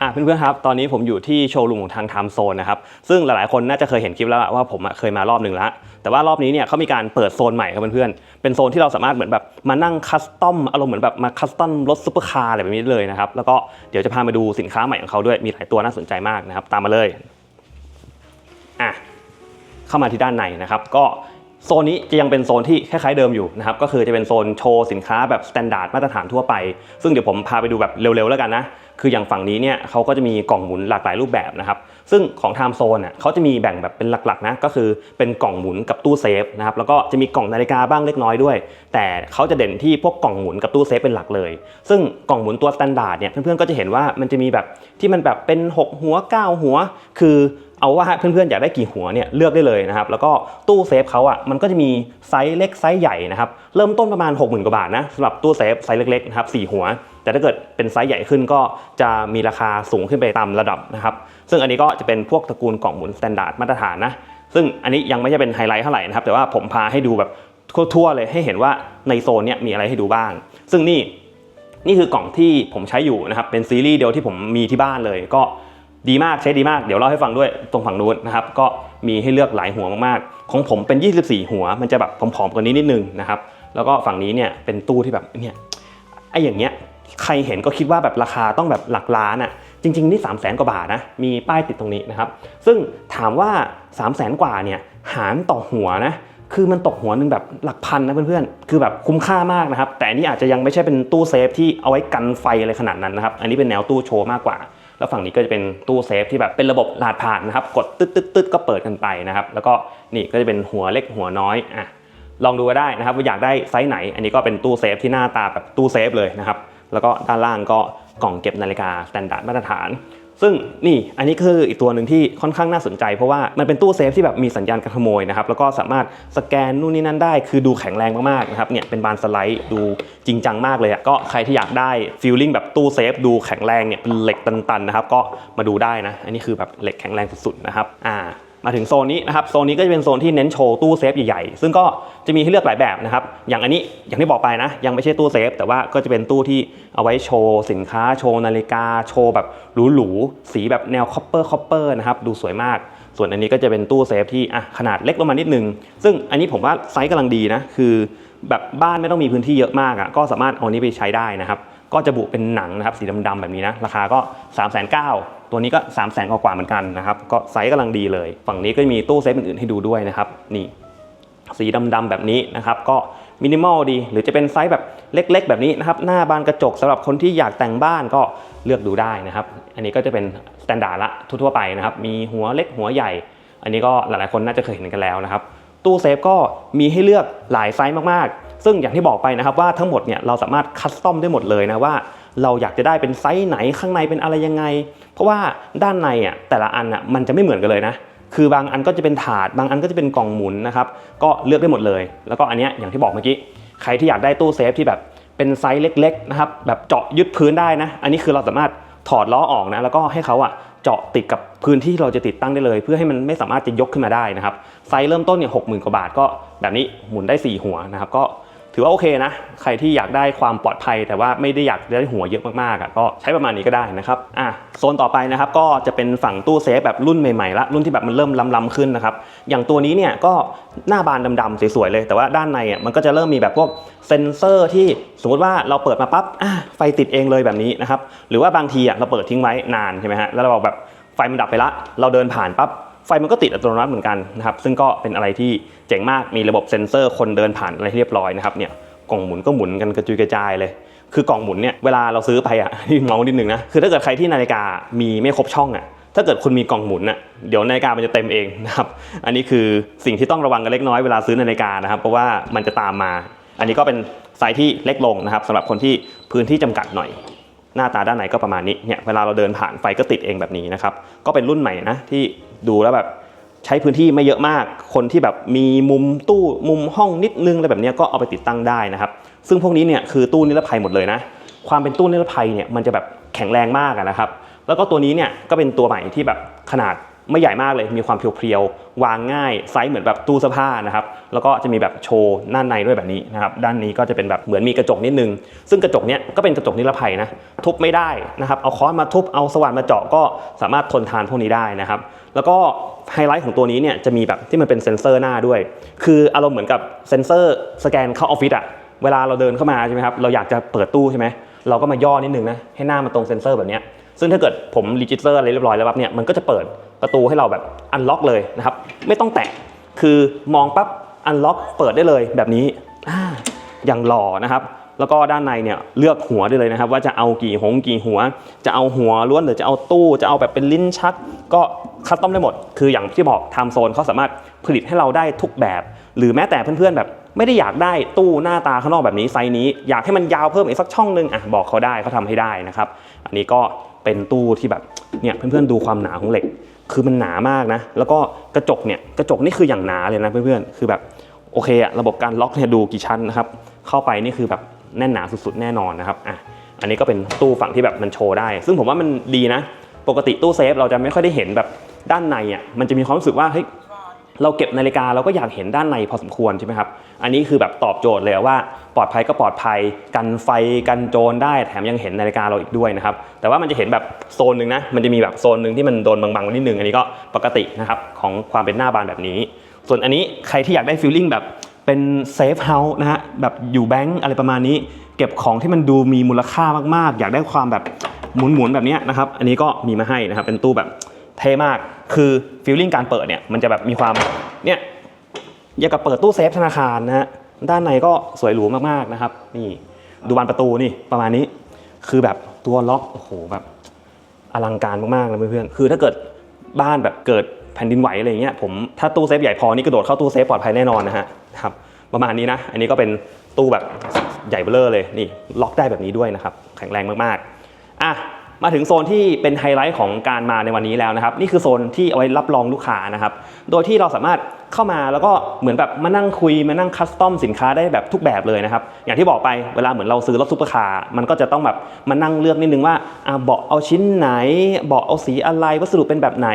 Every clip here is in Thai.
อะเพื่อนๆครับ ตอนนี้ผมอยู่ที่โชว์รูมของทางไทม์โซนนะครับ ซึ่งหลายๆคนน่าจะเคยเห็นคลิปแล้วว่าผมเคยมารอบหนึ่งแล้ว แต่ว่ารอบนี้เนี่ยเขามีการเปิดโซนใหม่ครับเพื่อนๆ เป็นโซนที่เราสามารถเหมือนแบบมานั่งคัสตอมอารมณ์เหมือนแบบมาคัสตอมรถซุปเปอร์คาร์อะไรแบบนี้เลยนะครับ แล้วก็เดี๋ยวจะพามาดูสินค้าใหม่ของเขาด้วย มีหลายตัวน่าสนใจมากนะครับ ตามมาเลย อะ เข้ามาที่ด้านในนะครับ ก็ โซนนี้จะยังเป็นโซนที่คล้ายๆเดิมอยู่นะครับก็คือจะเป็นโซนโชว์สินค้าแบบสแตนดาร์ดมาตรฐานทั่วไป ซึ่งเดี๋ยวผมพาไปดูแบบเร็วๆแล้วกันนะคืออย่างฝั่งนี้เนี่ยเขาก็จะมีกล่องหมุนหลากหลายรูปแบบนะครับซึ่งของไทม์โซนอะเขาจะมีแบ่งแบบเป็นหลักๆนะก็คือเป็นกล่องหมุนกับตู้เซฟนะครับแล้วก็จะมีกล่องนาฬิกาบ้างเล็กน้อยด้วย แต่เขาจะเด่นที่พวกกล่องหมุนกับตู้เซฟเป็นหลักเลย ซึ่งกล่องหมุนตัวสแตนดาร์ดเนี่ยเพื่อนๆก็จะเห็นว่ามันจะมีแบบที่มันแบบเป็นหกหัวเก้าหัว คือ เอาว่าเพื่อนๆอยากได้กี่หัวเนี่ยเลือกได้เลยนะครับแล้วก็ตู้เซฟเขาอะมันก็จะมีไซส์เล็กไซส์ใหญ่นะครับเริ่มต้นประมาณ 60,000กว่าบาทนะสำหรับตู้เซฟไซส์เล็กๆนะครับ4หัว แต่ถ้าเกิดเป็นไซส์ใหญ่ขึ้นก็จะมีราคาสูงขึ้นไปตามระดับนะครับซึ่งอันนี้ก็จะเป็นพวกตระกูลกล่องหมุนสแตนดาร์ดมาตรฐานนะซึ่งอันนี้ยังไม่ใช่เป็นไฮไลท์เท่าไหร่นะครับแต่ว่าผมพาให้ดูแบบทั่วๆเลยให้เห็นว่าในโซนเนี่ยมีอะไรให้ดูบ้าง ซึ่งนี่นี่คือกล่องที่ผมใช้อยู่นะครับเป็นซีรีส์เดียวที่ผมมีที่บ้านเลยก็ ดีมากใช้ดีมากเดี๋ยวเล่าให้ฟังด้วยตรงฝั่งนู้นนะครับก็มีให้เลือกหลายหัวมากๆ ของผมเป็น 24 หัว มันจะแบบผอมๆกว่านี้นิดนึงนะครับแล้วก็ฝั่งนี้เนี่ยเป็นตู้ที่แบบเนี่ยไอ้อย่างเงี้ยใครเห็นก็คิดว่าแบบราคาต้องแบบหลักล้านอะ่ะจริง ๆ นี่ 3 0 0แสนกว่าบาทนะมีป้ายติดตรงนี้นะครับซึ่งถามว่า 3 0 0แสนกว่าเนี่ยหารต่อหัวนะคือมันตกหัวหนึ่งแบบหลักพันนะเพื่อนๆ คือแบบคุ้มค่ามากนะครับ แต่อันนี้อาจจะยังไม่ใช่เป็นตู้เซฟที่เอาไว้กันไฟอะไรขนาดนั้นนะครับ อันนี้เป็นแนวตู้โชว์มากกว่า แล้วฝั่งนี้ก็จะเป็นตู้เซฟที่แบบเป็นระบบรหัสผ่านนะครับ กดตึ๊ดตึ๊ดตึ๊ดก็เปิดกันไปนะครับ แล้วก็นี่ก็จะเป็นหัวเล็กหัวน้อยอะลองดูก็ได้นะครับว่าอยากได้ไซส์ไหน อันนี้ก็เป็นตู้เซฟที่หน้าตาแบบตู้เซฟเลยนะครับ แล้วก็ด้านล่างก็กล่องเก็บนาฬิกาสแตนดาร์ดมาตรฐาน ซึ่งนี่อันนี้คืออีกตัวหนึ่งที่ค่อนข้างน่าสนใจ เพราะว่ามันเป็นตู้เซฟที่แบบมีสัญญาณการขโมยนะครับแล้วก็สามารถสแกนนู่นนี่นั่นได้ คือดูแข็งแรงมากๆนะครับเนี่ยเป็นบานสไลด์ดูจริงจังมากเลยอะก็ใครที่อยากได้ฟีลลิ่งแบบตู้เซฟดูแข็งแรงเนี่ยเป็นเหล็กตันๆนะครับก็มาดูได้นะอันนี้คือแบบเหล็กแข็งแรงสุดๆนะครับอ่า มาถึงโซนนี้นะครับโซนนี้ก็จะเป็นโซนที่เน้นโชว์ตู้เซฟใหญ่ๆซึ่งก็จะมีให้เลือกหลายแบบนะครับอย่างอันนี้อย่างที่บอกไปนะ ยังไม่ใช่ตู้เซฟแต่ว่าก็จะเป็นตู้ที่เอาไว้โชว์สินค้าโชว์นาฬิกาโชว์แบบหรูๆสีแบบแนวคอปเปอร์คอปเปอร์นะครับดูสวยมาก ส่วนอันนี้ก็จะเป็นตู้เซฟที่อะขนาดเล็กลงมานิดนึง ซึ่งอันนี้ผมว่าไซส์กำลังดีนะคือ แบบบ้านไม่ต้องมีพื้นที่เยอะมากอะก็สามารถเอาอันนี้ไปใช้ได้นะครับก็จะบุเป็นหนังนะครับสีดำๆแบบนี้นะราคาก็ 3 9 0 0 0 ตัวนี้ก็3 0 0 0 0 0กว่าเหมือนกันนะครับก็ไซส์กำลังดีเลย ฝั่งนี้ก็มีตู้เซฟอื่นๆให้ดูด้วยนะครับนี่สีดำๆแบบนี้นะครับก็มินิมอลดี หรือจะเป็นไซส์แบบเล็กๆ แบบนี้นะครับหน้าบานกระจกสำหรับคนที่อยากแต่งบ้านก็เลือกดูได้นะครับ อันนี้ก็จะเป็นสแตนดาร์ดละทั่วๆไปนะครับ มีหัวเล็กหัวใหญ่ อันนี้ก็หลายๆคนน่าจะเคยเห็นกันแล้วนะครับ ตู้เซฟก็มีให้เลือกหลายไซส์มากๆ ซึ่งอย่างที่บอกไปนะครับว่าทั้งหมดเนี่ยเราสามารถคัสตอมได้หมดเลยนะว่า เราอยากจะได้เป็นไซส์ไหนข้างในเป็นอะไรยังไง เพราะว่าด้านในอะแต่ละอันอะมันจะไม่เหมือนกันเลยนะ คือบางอันก็จะเป็นถาด บางอันก็จะเป็นกล่องหมุนนะครับ ก็เลือกได้หมดเลย แล้วก็อันเนี้ยอย่างที่บอกเมื่อกี้ ใครที่อยากได้ตู้เซฟที่แบบเป็นไซส์เล็กๆนะครับ แบบเจาะยึดพื้นได้นะ อันนี้คือเราสามารถถอดล้อออกนะ แล้วก็ให้เขาอะเจาะติดกับพื้นที่เราจะติดตั้งได้เลย เพื่อให้มันไม่สามารถจะยกขึ้นมาได้นะครับ ไซส์เริ่มต้นเนี่ยหกหมื่นกว่าบาทก็แบบนี้หมุนได้ 4 หัวนะครับ ก็ ถือว่าโอเคนะ ใครที่อยากได้ความปลอดภัย แต่ว่าไม่ได้อยากได้หัวเยอะมากๆก็ใช้ประมาณนี้ก็ได้นะครับอะโซนต่อไปนะครับก็จะเป็นฝั่งตู้เซฟแบบรุ่นใหม่ๆละรุ่นที่แบบมันเริ่มล้ำๆขึ้นนะครับอย่างตัวนี้เนี่ยก็หน้าบานดำๆสวยๆเลย แต่ว่าด้านในอะมันก็จะเริ่มมีแบบพวกเซ็นเซอร์ที่สมมติว่าเราเปิดมาปั๊บอะไฟติดเองเลยแบบนี้นะครับหรือว่าบางทีอะเราเปิดทิ้งไว้นานใช่ไหมฮะแล้วเราแบบไฟมันดับไปละ เราเดินผ่านปั๊บไฟมันก็ติดอัตโนมัติเหมือนกันนะครับซึ่งก็เป็นอะไรที่ เจ๋งมากมีระบบเซ็นเซอร์คนเดินผ่านอะไรเรียบร้อยนะครับเนี่ยกล่องหมุนก็หมุนกันกระจุยกระจายเลย คือกล่องหมุนเนี่ยเวลาเราซื้อไปอะที่เมาส์นิดนึงนะคือถ้าเกิดใครที่นาฬิกามีไม่ครบช่องอะถ้าเกิดคุณมีกล่องหมุนอะเดี๋ยวนาฬิกามันจะเต็มเองนะครับอันนี้คือสิ่งที่ต้องระวังกันเล็กน้อยเวลาซื้อนาฬิกานะครับ เพราะว่ามันจะตามมา อันนี้ก็เป็นไซส์ที่เล็กลงนะครับสำหรับคนที่พื้นที่จำกัดหน่อย หน้าตาด้านในก็ประมาณนี้เนี่ยเวลาเราเดินผ่านไฟก็ติดเองแบบนี้นะครับก็เป็นรุ่นใหม่นะที่ดูแล้วแบบ ใช้พื้นที่ไม่เยอะมาก คนที่แบบมีมุมตู้มุมห้องนิดนึงอะไรแบบนี้ก็เอาไปติดตั้งได้นะครับ ซึ่งพวกนี้เนี่ยคือตู้นิรภัยหมดเลยนะ ความเป็นตู้นิรภัยเนี่ยมันจะแบบแข็งแรงมากนะครับ แล้วก็ตัวนี้เนี่ยก็เป็นตัวใหม่ที่แบบขนาดไม่ใหญ่มากเลย มีความเพียวๆ วางง่าย ไซส์เหมือนแบบตู้เสื้อผ้านะครับ แล้วก็จะมีแบบโชว์ด้านในด้วยแบบนี้นะครับ ด้านนี้ก็จะเป็นแบบเหมือนมีกระจกนิดนึง ซึ่งกระจกเนี้ยก็เป็นกระจกนิรภัยนะ ทุบไม่ได้นะครับ เอาค้อนมาทุบ เอาสว่านมาเจาะก็สามารถทนทานพวกนี้ได้นะครับ แล้วก็ไฮไลท์ของตัวนี้เนี่ยจะมีแบบที่มันเป็นเซ็นเซอร์หน้าด้วย คืออารมณ์เหมือนกับเซ็นเซอร์สแกนเข้าออฟฟิศอะเวลาเราเดินเข้ามาใช่ไหมครับเราอยากจะเปิดตู้ใช่ไหมเราก็มาย่อนิดนึงนะให้หน้ามันตรงเซ็นเซอร์แบบเนี้ยซึ่งถ้าเกิดผมรีจิสเตอร์อะไรเรียบร้อยแล้วปั๊บเนี่ยมันก็จะเปิดประตูให้เราแบบอันล็อกเลยนะครับไม่ต้องแตะคือมองปั๊บอันล็อกเปิดได้เลยแบบนี้อ่าอย่างหล่อนะครับ แล้วก็ด้านในเนี่ยเลือกหัวได้เลยนะครับ ว่าจะเอากี่หงกี่หัว จะเอาหัวล้วนหรือจะเอาตู้จะเอาแบบเป็นลิ้นชัก ก็คัสตอมได้หมด คืออย่างที่บอกไทม์โซนเขาสามารถผลิตให้เราได้ทุกแบบ หรือแม้แต่เพื่อนๆแบบไม่ได้อยากได้ตู้หน้าตาข้างนอกแบบนี้ไซส์นี้ อยากให้มันยาวเพิ่มอีกสักช่องนึงอะบอกเขาได้เขาทำให้ได้นะครับอันนี้ก็เป็นตู้ที่แบบเนี่ยเพื่อนๆดูความหนาของเหล็ก คือมันหนามากนะ แล้วก็กระจกเนี่ยกระจกนี่คืออย่างหนาเลยนะเพื่อนๆคือแบบโอเคอะระบบการล็อกเนี่ยดูกี่ชั้นนะครับเข้าไปนี่คือแบบ แน่นหนาสุดๆแน่นอนนะครับอะอันนี้ก็เป็นตู้ฝั่งที่แบบมันโชว์ได้ ซึ่งผมว่ามันดีนะ ปกติตู้เซฟเราจะไม่ค่อยได้เห็นแบบด้านในอะมันจะมีความรู้สึกว่าเฮ้ยเราเก็บนาฬิกาเราก็อยากเห็นด้านในพอสมควรใช่ไหมครับ อันนี้คือแบบตอบโจทย์เลยว่าปลอดภัยก็ปลอดภัย กันไฟกันโจรได้แถมยังเห็นนาฬิกาเราอีกด้วยนะครับ แต่ว่ามันจะเห็นแบบโซนหนึ่งนะ มันจะมีแบบโซนหนึ่งที่มันโดนบางๆไว้นิดนึง อันนี้ก็ปกตินะครับของความเป็นหน้าบานแบบนี้ ส่วนอันนี้ใครที่อยากได้ฟีลลิ่งแบบ เป็นเซฟเฮาส์นะฮะแบบอยู่แบงก์อะไรประมาณนี้ เก็บของที่มันดูมีมูลค่ามากๆ อยากได้ความแบบหมุนๆแบบนี้นะครับอันนี้ก็มีมาให้นะครับเป็นตู้แบบเท่มากคือฟีลลิ่งการเปิดเนี่ยมันจะแบบมีความเนี่ยอย่ากับเปิดตู้เซฟธนาคารนะฮะด้านในก็สวยหรูมากๆนะครับ นี่ดูบานประตูนี่ประมาณนี้ คือแบบตัวล็อกโอ้โหแบบอลังการมากๆเลยเพื่อนๆคือถ้าเกิดบ้านแบบเกิดแผ่นดินไหวอะไรเงี้ยผมถ้าตู้เซฟใหญ่พอนี่กระโดดเข้าตู้เซฟปลอดภัยแน่นอนนะฮะ ครับประมาณนี้นะ อันนี้ก็เป็นตู้แบบใหญ่เบ้อเร่อเลยนี่ล็อกได้แบบนี้ด้วยนะครับ แข็งแรงมากๆอะ มาถึงโซนที่เป็นไฮไลท์ของการมาในวันนี้แล้วนะครับ นี่คือโซนที่เอาไว้รับรองลูกค้านะครับ โดยที่เราสามารถเข้ามาแล้วก็เหมือนแบบมานั่งคุยมานั่งคัสตอมสินค้าได้แบบทุกแบบเลยนะครับ อย่างที่บอกไปเวลาเหมือนเราซื้อรถซุปเปอร์คาร์มันก็จะต้องแบบมานั่งเลือกนิดนึงว่าเบาะเอาชิ้นไหนเบาะเอาสีอะไรวัสดุเป็นแบบไหน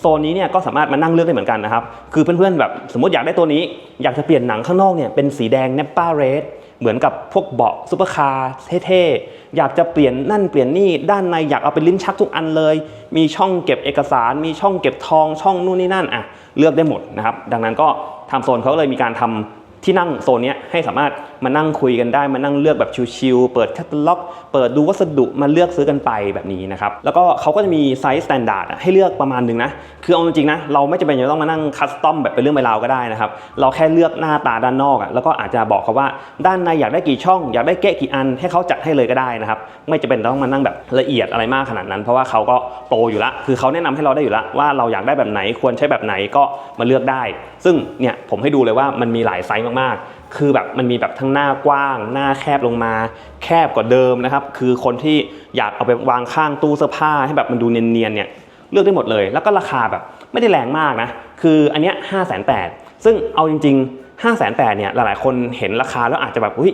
โซนนี้เนี่ยก็สามารถมานั่งเลือกได้เหมือนกันนะครับ คือเพื่อนๆแบบสมมติอยากได้ตัวนี้ อยากจะเปลี่ยนหนังข้างนอกเนี่ยเป็นสีแดงเนปป้าเรด เหมือนกับพวกเบาะซุปเปอร์คาร์เท่ๆ อยากจะเปลี่ยนนั่นเปลี่ยนนี่ด้านในอยากเอาเป็นลิ้นชักทุกอันเลย มีช่องเก็บเอกสาร มีช่องเก็บทองช่องนู่นนี่นั่นอะเลือกได้หมดนะครับ ดังนั้นก็ทำโซนเขาเลยมีการทำที่นั่งโซนนี้ให้สามารถ มานั่งคุยกันได้มานั่งเลือกแบบชิวๆเปิดแคตตาล็อก เปิดดูวัสดุมาเลือกซื้อกันไปแบบนี้นะครับ แล้วก็เขาก็จะมีไซส์สแตนดาร์ดให้เลือกประมาณหนึงนะ คือเอาจริงๆนะ เราไม่จำเป็นจะต้องมานั่งคัสตอมแบบเป็นเรื่องเป็นราวก็ได้นะครับ เราแค่เลือกหน้าตาด้านนอกอะแล้วก็อาจจะบอกเขาว่าด้านในอยากได้กี่ช่อง อยากได้เกะกี่อันให้เขาจัดให้เลยก็ได้นะครับ ไม่จำเป็นต้องมานั่งแบบละเอียดอะไรมากขนาดนั้น เพราะว่าเขาก็โปรอยู่ละ คือเขาแนะนำให้เราได้อยู่ละว่าเราอยากได้แบบไหนควรใช้แบบไหนก็มาเลือกได้ ซึ่งเนี่ยผมให้ดูเลยว่ามันมีหลายไซส์มากๆ คือแบบมันมีแบบทั้งหน้ากว้าง หน้าแคบลงมา แคบกว่าเดิมนะครับ คือคนที่อยากเอาไปวางข้างตู้เสื้อผ้าให้แบบมันดูเนียนๆเนี่ยเลือกได้หมดเลย แล้วก็ราคาแบบไม่ได้แรงมากนะ คืออันเนี้ยห้าแสนแปดซึ่งเอาจริงๆ5้าแสนแปดเนี่ยหลายๆคนเห็นราคาแล้วอาจจะแบบอุ้ย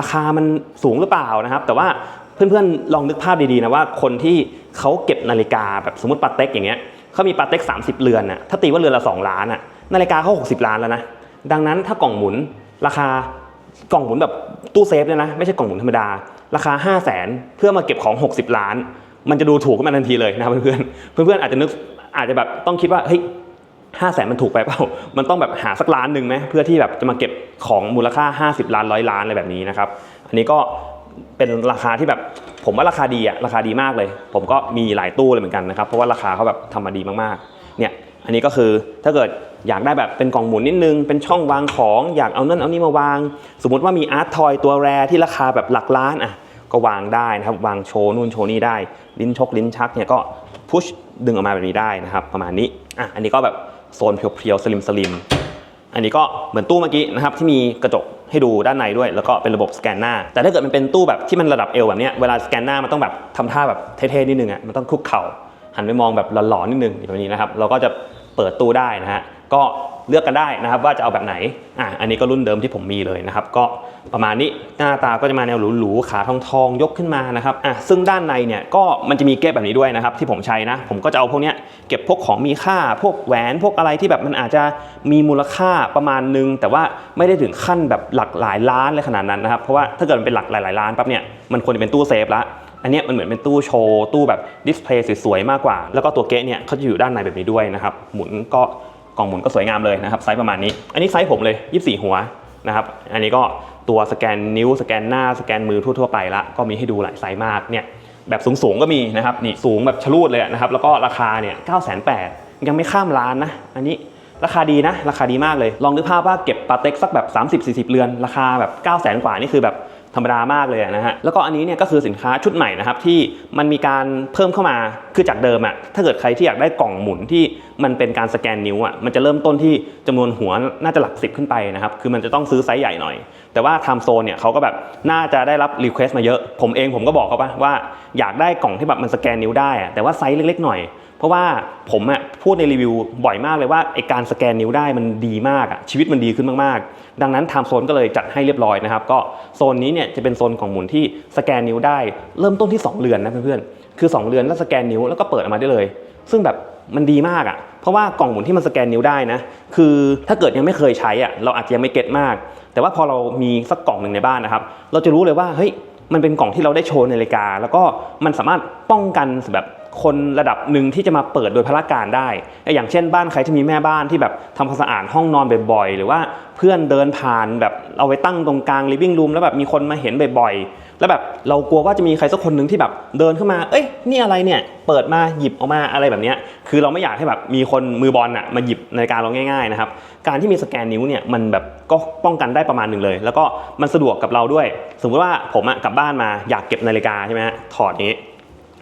ราคามันสูงหรือเปล่านะครับ แต่ว่าเพื่อนๆลองนึกภาพดีๆนะว่าคนที่เขาเก็บนาฬิกาแบบสมมติปาเต็กอย่างเงี้ยเขามีปาเต็ก30 เรือนน่ะถ้าตีว่าเรือนละ 2 ล้านน่ะนาฬิกาเขา60 ล้านแล้วนะดังนั้นถ้ากล่องหมุน ราคากล่องหมุนแบบตู้เซฟเลยนะ ไม่ใช่กล่องหมุนธรรมดา ราคา 5 0 0แสนเพื่อมาเก็บของ 60 ล้าน มันจะดูถูกขึ้นมาทันทีเลยนะครับเพื่อนเพื่อนอาจจะนึกอาจจะแบบต้องคิดว่าเฮ้ยห้าแสนมันถูกไปเปล่า มันต้องแบบหาสักล้านหนึ่งไหมเพื่อที่แบบจะมาเก็บของมูลค่า 50 ล้านร้อยล้านอะไรแบบนี้นะครับ อันนี้ก็เป็นราคาที่แบบผมว่าราคาดีอะราคาดีมากเลย ผมก็มีหลายตู้เลยเหมือนกันนะครับ เพราะว่าราคาเขาแบบทำมาดีมากๆ เนี่ย อันนี้ก็คือถ้าเกิดอยากได้แบบเป็นกล่องหมุนนิดนึง เป็นช่องวางของอยากเอานั่นเอานี่มาวาง สมมติว่ามีอาร์ตทอยตัวแรที่ราคาแบบหลักล้านอะก็วางได้นะครับ วางโชว์นู่นโชว์นี่ได้ ลิ้นชกลิ้นชักเนี่ยก็พุชดึงออกมาแบบนี้ได้นะครับ ประมาณนี้อะอันนี้ก็แบบโซนเพียวๆสลิมสลิมอันนี้ก็เหมือนตู้เมื่อกี้นะครับที่มีกระจกให้ดูด้านในด้วย แล้วก็เป็นระบบสแกนหน้า แต่ถ้าเกิดมันเป็นตู้แบบที่มันระดับเอวแบบเนี้ยเวลาสแกนหน้ามันต้องแบบทำท่าแบบเท่ๆนิดนึงอะมันต้องคุกเข่าหันไปมองแบบหลอนๆนิดนึงแบบนี้นะครับเราก็จะ เปิดตู้ได้นะฮะก็เลือกกันได้นะครับว่าจะเอาแบบไหนอะอันนี้ก็รุ่นเดิมที่ผมมีเลยนะครับ ก็ประมาณนี้หน้าตาก็จะมาแนวหรูๆขาทองทองๆยกขึ้นมานะครับอะซึ่งด้านในเนี่ยก็มันจะมีเก็บแบบนี้ด้วยนะครับ ที่ผมใช้นะ ผมก็จะเอาพวกเนี้ยเก็บพวกของมีค่า พวกแหวนพวกอะไรที่แบบมันอาจจะมีมูลค่าประมาณนึง แต่ว่าไม่ได้ถึงขั้นแบบหลักหลายล้านเลยขนาดนั้นนะครับเพราะว่าถ้าเกิดมันเป็นหลักหลายล้านปั๊บเนี่ยมันควรจะเป็นตู้เซฟละ อันนี้มันเหมือนเป็นตู้โชว์ตู้แบบดิสเพลย์สวยๆมากกว่า แล้วก็ตัวเก๊ะเนี่ยเขาจะอยู่ด้านในแบบนี้ด้วยนะครับ หมุนก็กล่องหมุนก็สวยงามเลยนะครับไซส์ประมาณนี้ อันนี้ไซส์ผมเลย 24 หัวนะครับ อันนี้ก็ตัวสแกนนิ้วสแกนหน้าสแกนมือทั่วๆไปละก็มีให้ดูหลายไซส์มากเนี่ยแบบสูงๆก็มีนะครับนี่สูงแบบชลูดเลยนะครับแล้วก็ราคาเนี่ย9,800ยังไม่ข้ามล้านนะ อันนี้ราคาดีนะ ราคาดีมากเลย ลองนึกภาพว่าเก็บปาเต็กสักแบบ 30-40 เรือน ราคาแบบ9 0 0 0 0 0 กว่า นี่คือแบบ ธรรมดามากเลยนะฮะแล้วก็อันนี้เนี่ยก็คือสินค้าชุดใหม่นะครับที่มันมีการเพิ่มเข้ามาคือจากเดิมอะถ้าเกิดใครที่อยากได้กล่องหมุนที่มันเป็นการสแกนนิ้วอะมันจะเริ่มต้นที่จำนวนหัวน่าจะหลักสิบขึ้นไปนะครับคือมันจะต้องซื้อไซส์ใหญ่หน่อย แต่ว่าไทม์โซนเนี่ยเขาก็แบบน่าจะได้รับรีเควสต์มาเยอะ ผมเองผมก็บอกเขาปะว่าอยากได้กล่องที่แบบมันสแกนนิ้วได้อะแต่ว่าไซส์เล็กๆหน่อย เพราะว่าผมอะพูดในรีวิวบ่อยมากเลยว่าไอการสแกนนิ้วได้มันดีมากอะชีวิตมันดีขึ้นมากๆ ดังนั้นไทม์โซนก็เลยจัดให้เรียบร้อยนะครับ ก็โซนนี้เนี่ยจะเป็นโซนของหมุนที่สแกนนิ้วได้ เริ่มต้นที่ 2เรือนนะเพื่อนๆคือ 2เรือนแล้วสแกนนิ้วแล้วก็เปิดออกมาได้เลย ซึ่งแบบมันดีมากอะเพราะว่ากล่องหมุนที่มันสแกนนิ้วได้นะ คือถ้าเกิดยังไม่เคยใช้อะเราอาจจะยังไม่เก็ตมาก แต่ว่าพอเรามีสักกล่องหนึ่งในบ้านนะครับ เราจะรู้เลยว่าเฮ้ยมันเป็นกล่องที่เราได้โชว์ในราฬิการแล้วก็มันสามารถป้องกันแบบ คนระดับหนึ่งที่จะมาเปิดโดยพละการได้ อย่างเช่นบ้านใครที่มีแม่บ้านที่แบบทำความสะอาดห้องนอนบ่อยๆ หรือว่าเพื่อนเดินผ่านแบบเอาไว้ตั้งตรงกลาง living room แล้วแบบมีคนมาเห็นบ่อยๆ แล้วแบบเรากลัวว่าจะมีใครสักคนหนึ่งที่แบบเดินเข้ามา เอ้ยนี่อะไรเนี่ยเปิดมาหยิบออกมาอะไรแบบเนี้ยคือเราไม่อยากให้แบบมีคนมือบอลอะมาหยิบนาฬิกาเราง่ายๆนะครับการที่มีสแกนนิ้วเนี่ยมันแบบก็ป้องกันได้ประมาณหนึ่งเลย แล้วก็มันสะดวกกับเราด้วย สมมติว่าผมอะกลับบ้านมาอยากเก็บนาฬิกาใช่ไหมฮะถอดนี้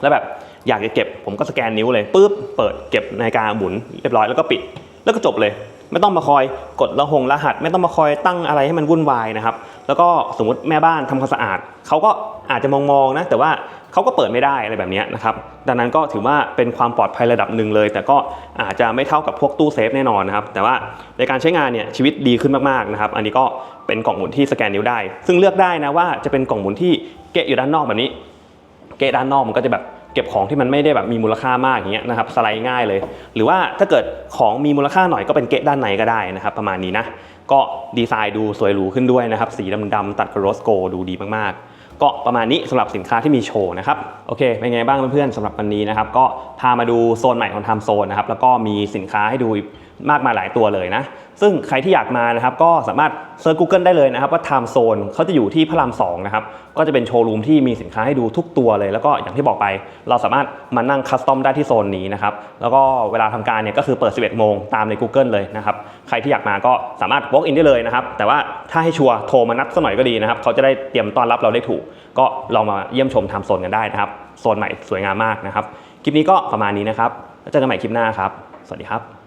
แล้วแบบ อยากจะเก็บ ผมก็สแกนนิ้วเลยปุ๊บเปิดเก็บนาฬิกาหมุนเรียบร้อยแล้วก็ปิด แล้วก็จบเลย ไม่ต้องมาคอยกดระหงรหัส ไม่ต้องมาคอยตั้งอะไรให้มันวุ่นวายนะครับ แล้วก็สมมติแม่บ้านทำความสะอาดเขาก็อาจจะมองๆนะแต่ว่าเขาก็เปิดไม่ได้อะไรแบบเนี้ยนะครับ ดังนั้นก็ถือว่าเป็นความปลอดภัยระดับหนึ่งเลย แต่ก็อาจจะไม่เท่ากับพวกตู้เซฟแน่นอนนะครับ แต่ว่าในการใช้งานเนี่ยชีวิตดีขึ้นมากๆนะครับ อันนี้ก็เป็นกล่องหมุนที่สแกนนิ้วได้ ซึ่งเลือกได้นะว่าจะเป็นกล่องหมุนที่เกะอยู่ด้านนอกแบบนี้ เกะด้านนอกมันก็จะแบบ เก็บของที่มันไม่ได้แบบมีมูลค่ามากอย่างเงี้ยนะครับสไลด์ง่ายเลย หรือว่าถ้าเกิดของมีมูลค่าหน่อยก็เป็นเกะด้านในก็ได้นะครับ ประมาณนี้นะก็ดีไซน์ดูสวยหรูขึ้นด้วยนะครับสีดำๆตัดกับโรสโกดูดีมากๆก็ประมาณนี้สำหรับสินค้าที่มีโชว์นะครับโอเคเป็นไงบ้างเพื่อนๆสำหรับวันนี้นะครับก็พามาดูโซนใหม่ของทำโซนนะครับแล้วก็มีสินค้าให้ดู มากมายหลายตัวเลยนะ ซึ่งใครที่อยากมานะครับก็สามารถเซิร์ช Google ได้เลยนะครับว่า Time Zone เขาจะอยู่ที่พระราม2นะครับ ก็จะเป็นโชว์รูมที่มีสินค้าให้ดูทุกตัวเลย แล้วก็อย่างที่บอกไป เราสามารถมานั่งคัสตอมได้ที่โซนนี้นะครับ แล้วก็เวลาทำการเนี่ยก็คือเปิด 11 โมงตามใน Google เลยนะครับ ใครที่อยากมาก็สามารถ walk in ได้เลยนะครับ แต่ว่าถ้าให้ชัวร์โทรมานัดสักหน่อยก็ดีนะครับ เขาจะได้เตรียมต้อนรับเราได้ถูก ก็ลองมาเยี่ยมชม Time Zone กันได้นะครับ โซนใหม่สวยงามมากนะครับ คลิปนี้ก็ประมาณนี้นะครับ แล้วเจอกันใหม่คลิปหน้าครับ สวัสดีครับ